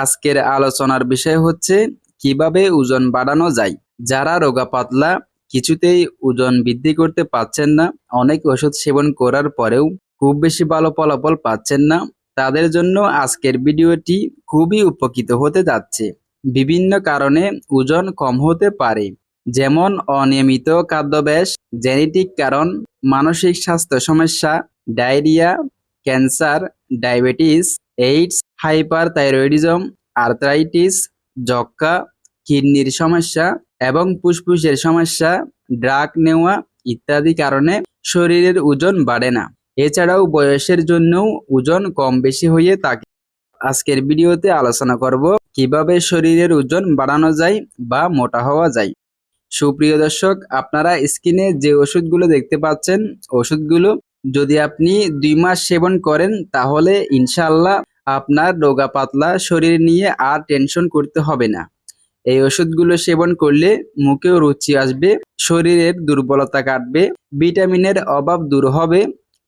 আজকের আলোচনার বিষয় হচ্ছে, কীভাবে ওজন বাড়ানো যায়? যারা রোগা পাতলা কিছুতেই ওজন বৃদ্ধি করতে পারছেন না, অনেক ওষুধ সেবন করার পরেও খুব বেশি ভালো ফলাফল পাচ্ছেন না, তাদের জন্য আজকের ভিডিওটি খুবই উপকৃত হতে যাচ্ছে। বিভিন্ন কারণে ওজন কম হতে পারে, যেমন অনিয়মিত খাদ্যাভ্যাস, জেনেটিক কারণ, মানসিক স্বাস্থ্য সমস্যা, diarrhoea, cancer, diabetes, AIDS hyperthyroidism arthritis যক্কা কিডনির সমস্যা এবং ফুসফুসের সমস্যা, ড্রাগ নেওয়া ইত্যাদি কারণে শরীরের ওজন বাড়ে না। এছাড়াও বয়সের জন্যও ওজন কম বেশি হয়ে থাকে। আজকের ভিডিওতে আলোচনা করব কীভাবে শরীরের ওজন বাড়ানো যায় বা মোটা হওয়া যায়। সুপ্রিয় দর্শক, আপনারা স্ক্রিনে যে ওষুধগুলো দেখতে পাচ্ছেন, ওষুধগুলো যদি আপনি দুই মাস সেবন করেন, তাহলে ইনশাআল্লাহ আপনার রোগা পাতলা শরীর নিয়ে আর টেনশন করতে হবে না। এই ওষুধগুলো সেবন করলে মুখেও রুচি আসবে, শরীরের দুর্বলতা কাটবে, ভিটামিনের অভাব দূর হবে,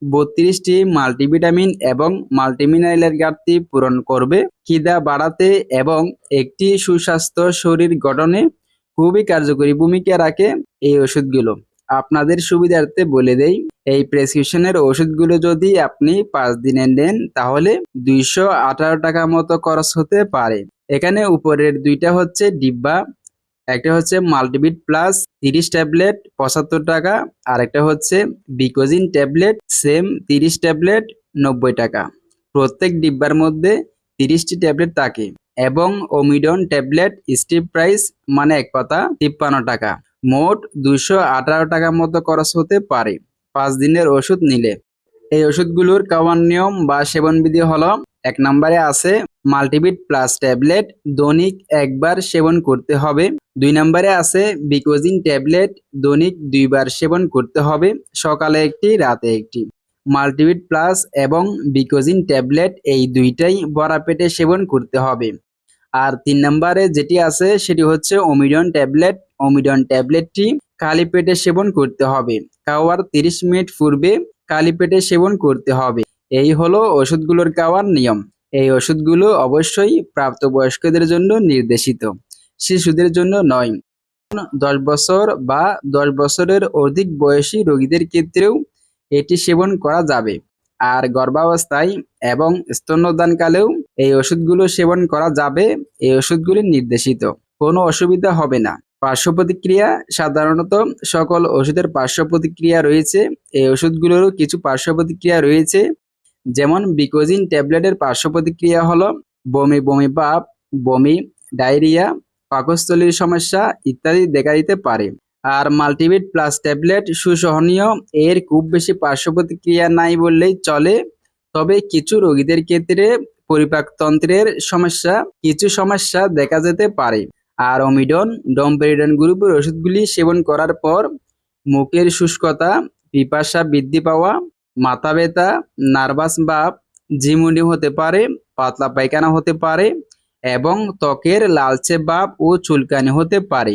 বত্রিশটি মাল্টিভিটামিন এবং মাল্টিমিনারেলের ঘাটতি পূরণ করবে, খিদা বাড়াতে এবং একটি সুস্বাস্থ্য শরীর গঠনে খুবই কার্যকরী ভূমিকা রাখে এই ওষুধগুলো। আপনাদের সুবিধার্থে বলে দেই, এই প্রেসক্রিপশনের ওষুধগুলো যদি আপনি পাঁচ দিনে নেন, তাহলে দুইশো আঠারো টাকা মতো খরচ হতে পারে। এখানে উপরের দুইটা হচ্ছে ডিব্বা, একটা হচ্ছে মাল্টিবিট প্লাস তিরিশ ট্যাবলেট পঁচাত্তর টাকা আর একটা হচ্ছে বিকোজিন ট্যাবলেট সেম তিরিশ ট্যাবলেট নব্বই টাকা। প্রত্যেক ডিব্বার মধ্যে তিরিশটি ট্যাবলেট থাকে এবং ওমিডন ট্যাবলেট স্টিপ প্রাইস মানে এক পাতা তিপ্পান্ন টাকা। মোট দুশো আঠারো টাকা মতো খরচ হতে পারে। পাঁচ দিনের ওষুধ নিলে। এই ওষুধগুলোর খাওয়ার নিয়ম বা সেবনবিধি হল, এক নম্বরে আছে মাল্টিবিট প্লাস ট্যাবলেট, দৈনিক একবার সেবন করতে হবে। দুই নম্বরে আছে বিকোজিন ট্যাবলেট, দৈনিক দুইবার সেবন করতে হবে, সকালে একটি, রাতে একটি। মাল্টিবিট প্লাস এবং বিকোজিন ট্যাবলেট এই দুইটাই বড়া পেটে সেবন করতে হবে। আর তিন নম্বরে যেটি আছে সেটি হচ্ছে ওমিডন ট্যাবলেট ওমিডন ট্যাবলেটটি খালি পেটে সেবন করতে হবে। খাওয়ার তিরিশ মিনিট পূর্বে খালি পেটে সেবন করতে হবে। এই হলো ওষুধগুলোর খাওয়ার নিয়ম। এই ওষুধগুলো অবশ্যই প্রাপ্তবয়স্কদের জন্য নির্দেশিত। শিশুদের জন্য নয়। দশ বছর বা দশ বছরের অধিক বয়সী রোগীদের ক্ষেত্রেও এটি সেবন করা যাবে। আর গর্ভাবস্থায় এবং স্তন্যদানকালেও এই ওষুধগুলো সেবন করা যাবে। এই ওষুধগুলি নির্দেশিত। কোনো অসুবিধা হবে না। পার্শ্ব প্রতিক্রিয়া সাধারণত সকল ওষুধের পার্শ্ব প্রতিক্রিয়া রয়েছে। এই ওষুধগুলোরও কিছু পার্শ্ব প্রতিক্রিয়া রয়েছে, যেমন বিকোজিন ট্যাবলেটের পার্শ্ব প্রতিক্রিয়া হলো বমি বমি ভাব বমি, ডায়রিয়া, পাকস্থলীর সমস্যা ইত্যাদি দেখা দিতে পারে। আর মাল্টিভিট প্লাস ট্যাবলেট সুসহনীয়, এর খুব বেশি পার্শ্ব প্রতিক্রিয়া নাই বললেই চলে। তবে কিছু রোগীদের ক্ষেত্রে পরিপাকতন্ত্রের সমস্যা, কিছু সমস্যা দেখা যেতে পারে। আর অমিডন, ডমপেরিডন গ্রুপের ওষুধগুলি সেবন করার পর মুখের শুষ্কতা, পিপাসা বৃদ্ধি পাওয়া, মাথা ব্যথা, নার্ভাস ভাব ঝিমুনি হতে পারে, পাতলা পায়খানা হতে পারে এবং ত্বকের লালচে ভাব ও চুলকানি হতে পারে।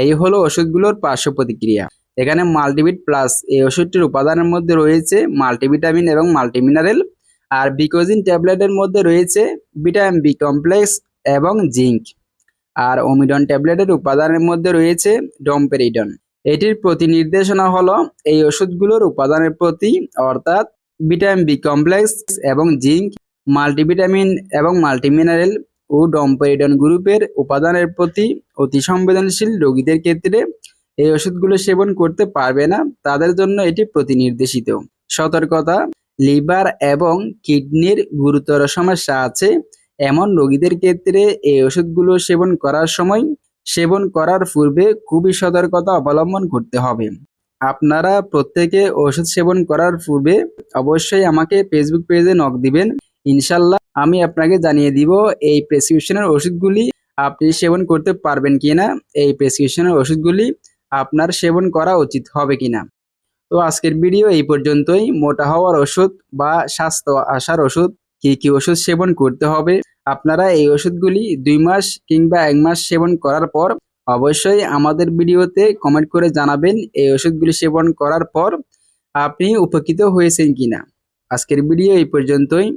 এই হলো ওষুধগুলোর পার্শ্ব প্রতিক্রিয়া। এখানে মাল্টিভিট প্লাস এই ওষুধটির উপাদানের মধ্যে রয়েছে মাল্টিভিটামিন এবং মাল্টিমিনারেল আর বিকোজিন ট্যাবলেটের মধ্যে রয়েছে ভিটামিন বি কমপ্লেক্স এবং জিঙ্ক। আর ওমিডন ট্যাবলেটের উপাদানের মধ্যে রয়েছে ডমপেরিডন। এটির প্রতি নির্দেশনা হলো এই ওষুধগুলোর উপাদানের প্রতি অর্থাৎ ভিটামিন বি কমপ্লেক্স এবং জিঙ্ক, মাল্টিভিটামিন এবং মাল্টিমিনারেল ও ডম্পেরিডন গ্রুপের উপাদানের প্রতি অতি সংবেদনশীল রোগীদের ক্ষেত্রে এই ওষুধগুলো সেবন করতে পারবে না, তাদের জন্য এটি প্রতিনির্দেশিত। সতর্কতা, লিভার এবং কিডনির গুরুতর সমস্যা আছে এমন রোগীদের ক্ষেত্রে এই ওষুধগুলো সেবন করার সময় সেবন করার পূর্বে খুবই সতর্কতা অবলম্বন করতে হবে। আপনারা প্রত্যেকে ওষুধ সেবন করার পূর্বে অবশ্যই আমাকে ফেসবুক পেজে নক দিবেন। ইনশাল্লাহ আমি আপনাকে জানিয়ে দিব এই প্রেসক্রিপশনের ওষুধগুলি আপনি সেবন করতে পারবেন কিনা, এই প্রেসক্রিপশনের ওষুধগুলি আপনার সেবন করা উচিত হবে কিনা। তো আজকের ভিডিও এই পর্যন্তই। মোটা হওয়ার ওষুধ বা স্বাস্থ্য আসার ওষুধ কি কি ওষুধ সেবন করতে হবে? আপনারা এই ওষুধগুলি দুই মাস কিংবা এক মাস সেবন করার পর অবশ্যই আমাদের ভিডিওতে কমেন্ট করে জানাবেন এই ওষুধগুলি সেবন করার পর আপনি উপকৃত হয়েছেন কিনা। আজকের ভিডিও এই পর্যন্তই।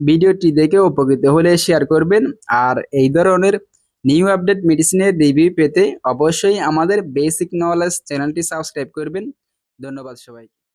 ভিডিওটি দেখে উপকৃত হলে শেয়ার করবেন আর এই ধরনের নিউ আপডেট মেডিসিনের রিভিউ পেতে অবশ্যই আমাদের বেসিক নলেজ চ্যানেলটি সাবস্ক্রাইব করবেন। ধন্যবাদ সবাইকে।